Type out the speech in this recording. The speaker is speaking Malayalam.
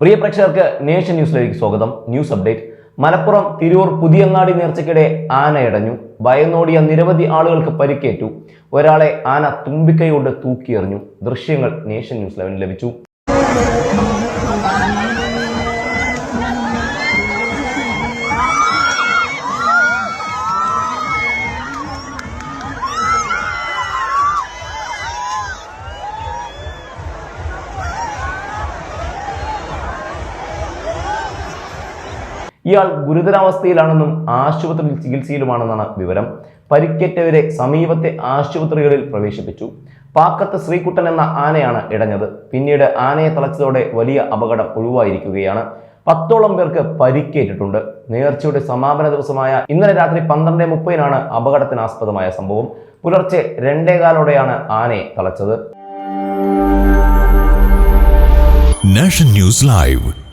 പ്രിയ പ്രേക്ഷകർക്ക് നേഷൻ ന്യൂസിലേക്ക് സ്വാഗതം. News update. മലപ്പുറം തിരൂർ പുതിയങ്ങാടി നേർച്ചയ്ക്കിടെ ആനയടഞ്ഞു. ഭയന്നോടിയ നിരവധി ആളുകൾക്ക് പരിക്കേറ്റു. ഒരാളെ ആന തുമ്പിക്കൈ കൊണ്ട് തൂക്കിയെറിഞ്ഞു. ദൃശ്യങ്ങൾ നേഷൻ ന്യൂസ് ലെവൻ ലഭിച്ചു. ഇയാൾ ഗുരുതരാവസ്ഥയിലാണെന്നും ആശുപത്രിയിൽ ചികിത്സയിലുമാണെന്നാണ് വിവരം. പരിക്കേറ്റവരെ സമീപത്തെ ആശുപത്രികളിൽ പ്രവേശിപ്പിച്ചു. പാക്കത്ത് ശ്രീകുട്ടൻ എന്ന ആനയാണ് ഇടഞ്ഞത്. പിന്നീട് ആനയെ തളച്ചതോടെ വലിയ അപകടം ഒഴിവായിരിക്കുകയാണ്. പത്തോളം പേർക്ക് പരിക്കേറ്റിട്ടുണ്ട്. നേർച്ചയുടെ സമാപന ദിവസമായ ഇന്നലെ രാത്രി പന്ത്രണ്ട് മുപ്പതിനാണ് അപകടത്തിനാസ്പദമായ സംഭവം. പുലർച്ചെ രണ്ടേകാലോടെയാണ് ആനയെ തളച്ചത്. National news live